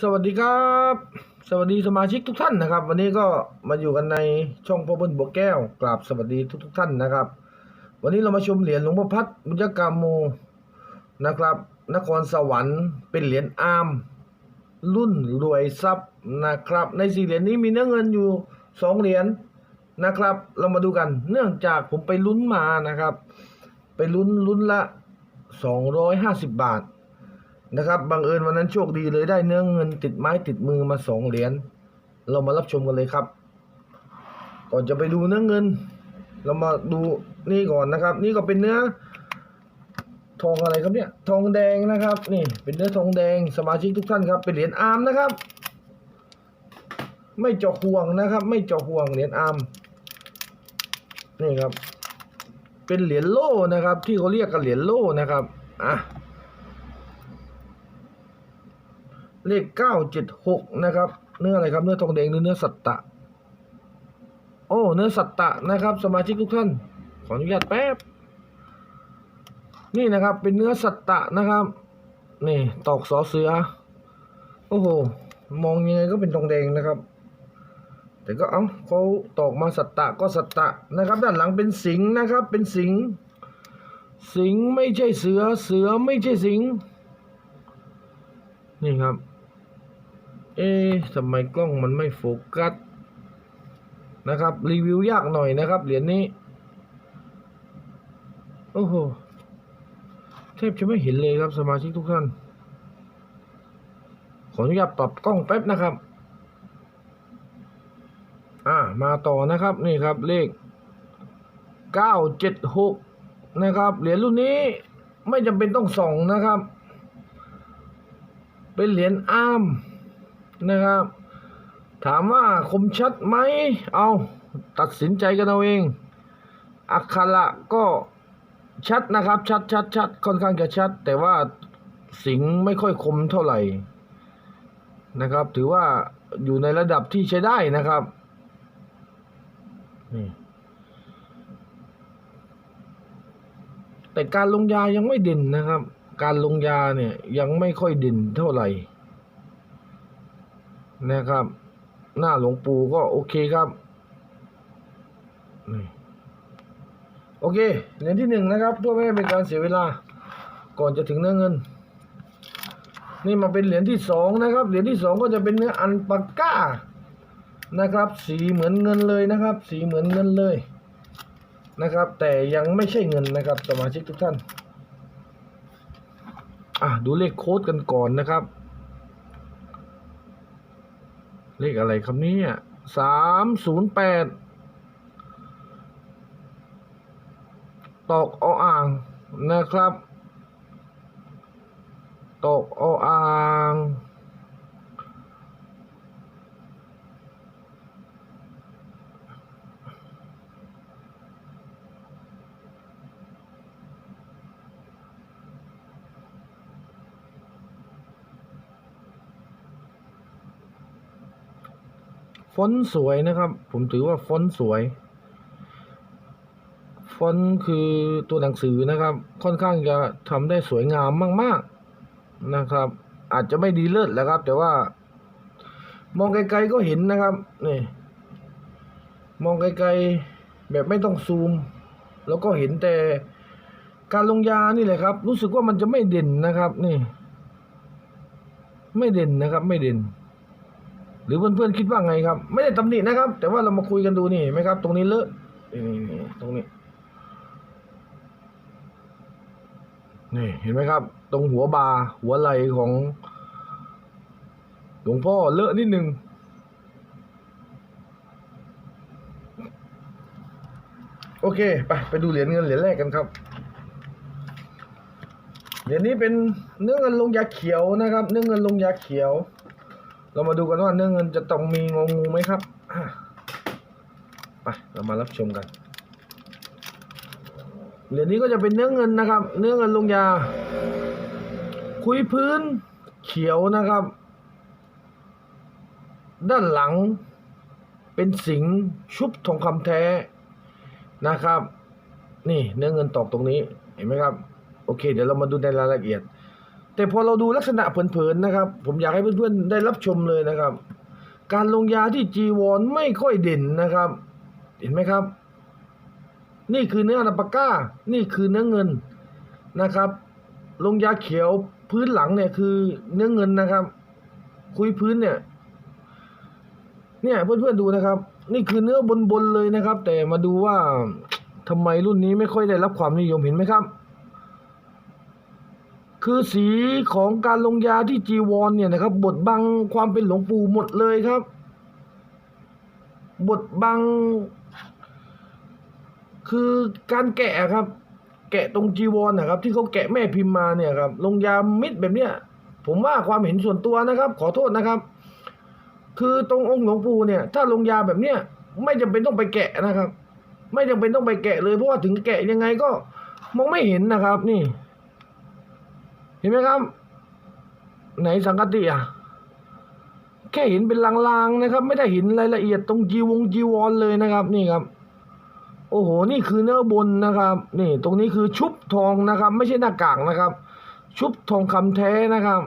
สวัสดีครับ สวัสดีสมาชิกทุกท่านนะครับ วันนี้ก็มาอยู่กันในช่องพ่อเบิ้ลบัวแก้วกราบสวัสดีทุกทท่านนะครับ วันนี้เรามาชมเหรียญหลวงพ่อพัดบุญยกรรมโมนะครับ นครสวรรค์เป็นเหรียญอาร์มรุ่นรวยทรัพย์นะครับ ในสี่เหรียญนี้มีเนื้อเงินอยู่สองเหรียญนะครับ เรามาดูกันเนื่องจากผมไปลุ้นมานะครับ ไปลุ้นลุ้นละสองร้อยห้าสิบบาท นะครับบังเอิญวันนั้นโชคดีเลยได้เนื้อเงินติดไม้ติดมือมาสองเหรียญเรามารับชมกันเลยครับ ก่อนจะไปดูเนื้อเงิน เรามาดูนี่ก่อนนะครับ นี่ก็เป็นเนื้อ ทองอะไรครับเนี่ย ทองแดงนะครับ นี่เป็นเนื้อทองแดงสมาชิกทุกท่านครับ เป็นเหรียญอาร์มนะครับ ไม่เจาะห่วงนะครับ ไม่เจาะห่วงเหรียญอาร์มนี่ครับ เป็นเหรียญโล่นะครับ ที่เขาเรียกกันเหรียญโล่นะครับอะ เลขเก้าเจ็ดหกนะครับ เนื้ออะไรครับ เนื้อทองแดงหรือเนื้อสัตตะ โอ้ เนื้อสัตตะนะครับ สมาชิกทุกท่าน ขออนุญาตแป๊บ นี่นะครับ เป็นเนื้อสัตตะนะครับ นี่ตอกสอเสือ โอ้โห มองยังไงก็เป็นทองแดงนะครับ แต่ก็เอ้าเขาตอกมาสัตตะก็สัตตะนะครับ ด้านหลังเป็นสิงนะครับ เป็นสิง สิงไม่ใช่เสือ เสือไม่ใช่สิง นี่ครับ เอ๊ะทำไมกล้องมันไม่โฟกัสนะครับ รีวิวยากหน่อยนะครับ เหรียญนี้ โอ้โหแทบจะไม่เห็นเลยครับสมาชิกทุกท่าน ขออนุญาตปรับกล้องแป๊บนะครับ อ่ามาต่อนะครับนี่ครับเลขเก้าเจ็ดหกนะครับเหรียญรุ่นนี้ไม่จำเป็นต้องส่องนะครับ เป็นเหรียญอาร์ม นะครับ ถามว่าคมชัดไหม เอาตัดสินใจกันเอาเอง อักขระก็ชัดนะครับ ชัดชัดชัดค่อนข้างจะชัด แต่ว่าสิงไม่ค่อยคมเท่าไหร่นะครับ ถือว่าอยู่ในระดับที่ใช้ได้นะครับนี่แต่การลงยายังไม่เด่นนะครับ การลงยาเนี่ยยังไม่ค่อยเด่นเท่าไหร่ นะครับ หน้าหลวงปู่ก็โอเคครับโอเคเหรียญที่หนึ่งนะครับเพื่อไม่ให้เป็นการเสียเวลา ก่อนจะถึงเนื้อเงิน นี่มาเป็นเหรียญที่สองนะครับเหรียญที่สองก็จะเป็นเนื้ออันปาก้านะครับ สีเหมือนเงินเลยนะครับ สีเหมือนเงินเลยนะครับ แต่ยังไม่ใช่เงินนะครับสมาชิกทุกท่านอะดูเลขโค้ดกันก่อนนะครับ เลขอะไรครับเนี่ยสามศูนย์แปดตอกออ่างนะครับ ตอกออ่าง ฟอนต์สวยนะครับ ผมถือว่าฟอนต์สวย ฟอนต์คือตัวหนังสือนะครับ ค่อนข้างจะทำได้สวยงามมาก ๆนะครับ อาจจะไม่ดีเลิศแล้วครับ แต่ว่า มองไกลๆก็เห็นนะครับนี่มองไกลๆแบบไม่ต้องซูม แล้วก็เห็นแต่การลงยานี่แหละครับ รู้สึกว่ามันจะไม่เด่นนะครับ นี่ ไม่เด่นนะครับ ไม่เด่น หรือเพื่อนๆคิดว่าไงครับ ไม่ได้ตำหนินะครับ แต่ว่าเรามาคุยกันดูนี่ไหมครับ ตรงนี้เลอะนี่นี่ตรงนี้ นี่เห็นไหมครับ ตรงหัวบาหัวไหลของหลวงพ่อเลอะนิดนึงโอเคไปไปดูเหรียญเงินเหรียญแรกกันครับเหรียญนี้เป็นเนื้อเงินลงยาเขียวนะครับ เนื้อเงินลงยาเขียว เรามาดูกันว่าเนื้อเงินจะต้องมีงองูไหมครับไปเรามารับชมกัน เหรียญนี้ก็จะเป็นเนื้อเงินนะครับ เนื้อเงินลงยา คุยพื้นเขียวนะครับ ด้านหลังเป็นสิงชุบทองคำแท้นะครับ นี่เนื้อเงินตอกตรงนี้เห็นไหมครับ โอเค เดี๋ยวเรามาดูในรายละเอียด แต่พอเราดูลักษณะเผินๆนะครับ ผมอยากให้เพื่อนๆได้รับชมเลยนะครับ การลงยาที่จีวรไม่ค่อยเด่นนะครับ เห็นไหมครับ นี่คือเนื้ออนาปาก้า นี่คือเนื้อเงินนะครับ ลงยาเขียวพื้นหลังเนี่ยคือเนื้อเงินนะครับ คุยพื้นเนี่ย เนี่ยเพื่อนๆดูนะครับ นี่คือเนื้อบนๆเลยนะครับ แต่มาดูว่าทำไมรุ่นนี้ไม่ค่อยได้รับความนิยมเห็นไหมครับ คือสีของการลงยาที่จีวรเนี่ยนะครับบดบังความเป็นหลวงปู่หมดเลยครับ บดบัง คือการแกะครับ แกะตรงจีวรนะครับ ที่เขาแกะแม่พิมพ์มาเนี่ยครับ ลงยามิดแบบเนี้ย ผมว่าความเห็นส่วนตัวนะครับ ขอโทษนะครับ คือตรงองค์หลวงปู่เนี่ย ถ้าลงยาแบบเนี้ยไม่จำเป็นต้องไปแกะนะครับ ไม่จำเป็นต้องไปแกะเลยเพราะว่าถึงแกะยังไงก็มองไม่เห็นนะครับ นี่ เห็นไหมครับ ไหนสังกติอะแค่เห็นเป็นลางๆนะครับ ไม่ได้เห็นรายละเอียดตรงจีวงจีวรเลยนะครับ นี่ครับ โอ้โหนี่คือเนื้อบนนะครับ นี่ ตรงนี้คือชุบทองนะครับ ไม่ใช่หน้ากากนะครับ ชุบทองคำแท้นะครับ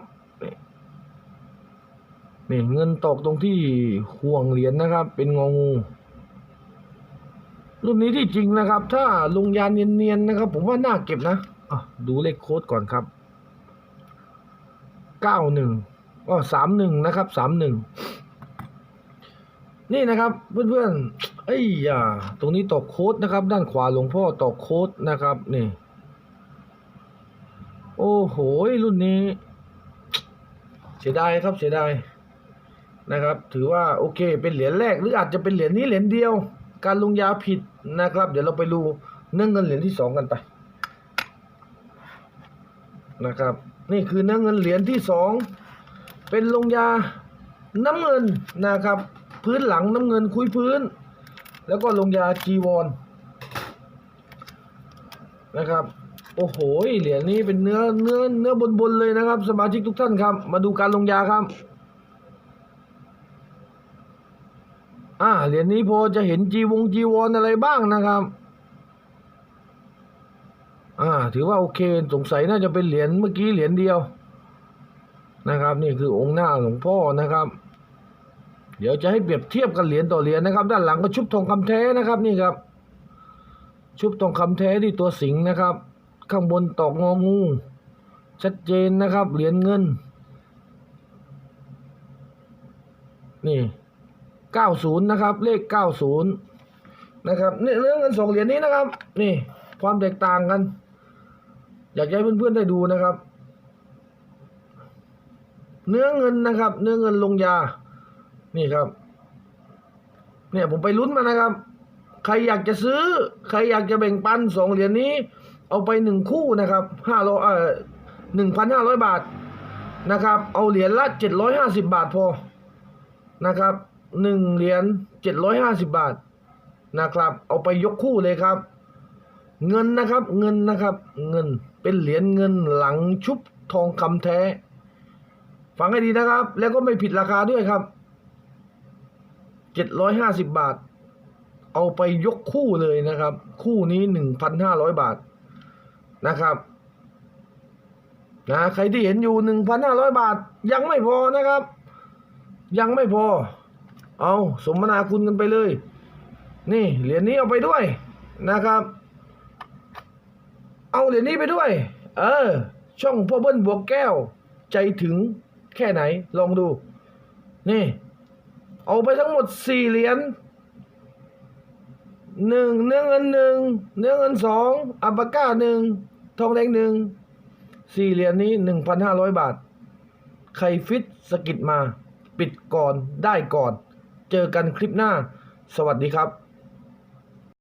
นี่เงินตกตรงที่ห่วงเหรียญนะครับ เป็นงองูรุ่นนี้ที่จริงนะครับ ถ้าลงยานเนียนๆนะครับ ผมว่าน่าเก็บนะอะดูเลขโค้ดก่อนครับ เก้าหนึ่งอ๋อสามหนึ่งนะครับสามหนึ่งนี่นะครับเพื่อนๆเอ้ยย่าตรงนี้ตอกโค้ดนะครับ ด้านขวาหลวงพ่อตอกโค้ดนะครับนี่โอ้โหรุ่นนี้ เสียดายครับเสียดายนะครับ ถือว่าโอเค เป็นเหรียญแรกหรืออาจจะเป็นเหรียญนี้เหรียญเดียว การลงยาผิดนะครับ เดี๋ยวเราไปดูเนื้องเงินเหรียญที่สองกันไปนะครับ นี่คือเนื้อเงินเหรียญที่สองเป็นลงยาน้ำเงินนะครับ พื้นหลังน้ำเงินคุยพื้น แล้วก็ลงยาจีวรนนะครับโอ้โหเหรียญนี้เป็นเนื้อเนื้อเนื้อบนๆเลยนะครับ สมาชิกทุกท่านครับ มาดูการลงยาครับอ่าเหรียญนี้พอจะเห็นจีวงจีวรอะไรบ้างนะครับ ถือว่าโอเค สงสัยน่าจะเป็นเหรียญเมื่อกี้เหรียญเดียวนะครับ นี่คือองค์หน้าหลวงพ่อนะครับ เดี๋ยวจะให้เปรียบเทียบกันเหรียญต่อเหรียญนะครับ ด้านหลังก็ชุบทองคำแท้นะครับนี่ครับ ชุบทองคำแท้ที่ตัวสิงห์นะครับ ข้างบนตอกงองู ชัดเจนนะครับเหรียญเงิน นี่90นะครับ เลข90นะครับเนี่ยเรื่องเงินสองเหรียญนี้นะครับ นี่ความแตกต่างกัน อยากให้เพื่อนๆได้ดูนะครับ เนื้อเงินนะครับ เนื้อเงินลงยา นี่ครับ เนี่ยผมไปลุ้นมานะครับ ใครอยากจะซื้อ ใครอยากจะแบ่งปันสองเหรียญนี้ เอาไปหนึ่งคู่นะครับห้าร้อยเอ่อหนึ่งพันห้าร้อยบาทนะครับ เอาเหรียญละเจ็ดร้อยห้าสิบบาทพอนะครับหนึ่งเหรียญเจ็ดร้อยห้าสิบบาทนะครับ เอาไปยกคู่เลยครับ เงินนะครับ เงินนะครับ เงินเป็นเหรียญเงินหลังชุบทองคำแท้ ฟังให้ดีนะครับ แล้วก็ไม่ผิดราคาด้วยครับเจ็ดร้อยห้าสิบบาท เอาไปยกคู่เลยนะครับ คู่นี้หนึ่งพันห้าร้อยบาทนะครับนะใครที่เห็นอยู่หนึ่งพันห้าร้อยบาท ยังไม่พอนะครับ ยังไม่พอ เอาสมนาคุณกันไปเลย นี่เหรียญนี้เอาไปด้วยนะครับ เอาเหรียญนี้ไปด้วย เออ ช่องพ่อเบิ้ลบวกแก้ว ใจถึงแค่ไหน ลองดู นี่ เอาไปทั้งหมดสี่เหรียญหนึ่งเนื้อเงินหนึ่งเนื้อเงินสองอัปปาก้าหนึ่งทองแดงหนึ่งสี่เหรียญนี้หนึ่งพันห้าร้อยบาท ใครฟิตสกิดมา ปิดก่อนได้ก่อน เจอกันคลิปหน้า สวัสดีครับ